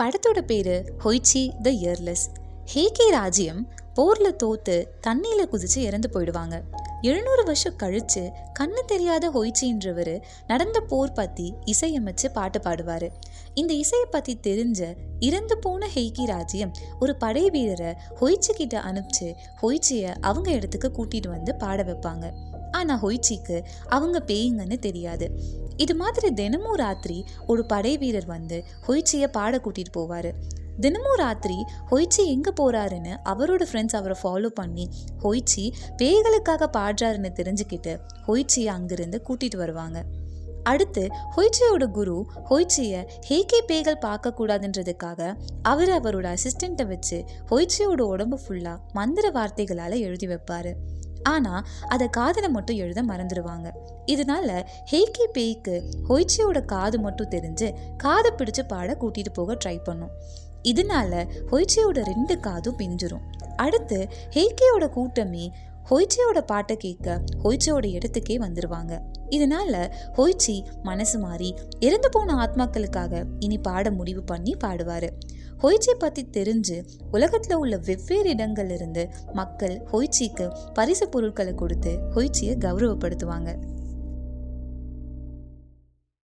படத்தோட பேர் ஹொய்ச்சி த இயர்லெஸ். ஹேகே ராஜ்யம் போரில் தோத்து தண்ணியில் குதித்து இறந்து போயிடுவாங்க. எழுநூறு வருஷம் கழித்து கண்ணு தெரியாத ஹொய்ச்சின்றவர் நடந்த போர் பற்றி இசையமைச்சு பாட்டு பாடுவார். இந்த இசையை பற்றி தெரிஞ்ச இறந்து போன ஹெய்கி ராஜ்யம் ஒரு படை வீரரை ஹொய்ச்சி கிட்ட அனுப்பிச்சு ஹொய்ச்சியை அவங்க இடத்துக்கு கூட்டிகிட்டு வந்து பாட வைப்பாங்க. ஆனால் ஹொய்ச்சிக்கு அவங்க பேய்ங்கன்னு தெரியாது. இது மாதிரி தினமும் ராத்திரி ஒரு படை வீரர் வந்து ஹொய்ச்சியை பாட கூட்டிகிட்டு போவார். தினமும் ராத்திரி ஹொய்ச்சி எங்கே போகிறாருன்னு அவரோட ஃப்ரெண்ட்ஸ் அவரை ஃபாலோ பண்ணி ஹொய்ச்சி பேய்களுக்காக பாடுறாருன்னு தெரிஞ்சுக்கிட்டு ஹொய்ச்சியை அங்கிருந்து கூட்டிகிட்டு வருவாங்க. அடுத்து ஹொய்ச்சியோட குரு ஹொய்ச்சியை ஹேகே பேய்கள் பார்க்கக்கூடாதுன்றதுக்காக அவர் அவரோட அசிஸ்டண்ட்டை வச்சு ஹொய்ச்சியோட உடம்பு ஃபுல்லாக மந்திர வார்த்தைகளால் எழுதி வைப்பார். ஆனால் அதை காதில் மட்டும் எழுத மறந்துடுவாங்க இதனால ஹேக்கி பேய்க்கு ஹொய்ச்சியோட காது மட்டும் தெரிஞ்சு காதை பிடிச்சு பாட கூட்டிட்டு போக ட்ரை பண்ணும். இதனால ஹொய்ச்சியோட ரெண்டு காதும் பிஞ்சிரும். அடுத்து ஹேக்கியோட கூட்டமே ஹொய்ச்சியோட பாட்டை கேட்க ஹொய்ச்சியோட இடத்துக்கே வந்துருவாங்க. இதனால ஹொய்ச்சி மனசு மாறி இறந்து போன ஆத்மாக்களுக்காக இனி பாட முடிவு பண்ணி பாடுவாரு. ஹொய்ச்சி பத்தி தெரிஞ்சு உலகத்துல உள்ள வெவ்வேறு இடங்கள்ல இருந்து மக்கள் ஹொய்ச்சிக்கு பரிசு பொருட்களை கொடுத்து ஹொய்ச்சியை கௌரவப்படுத்துவாங்க.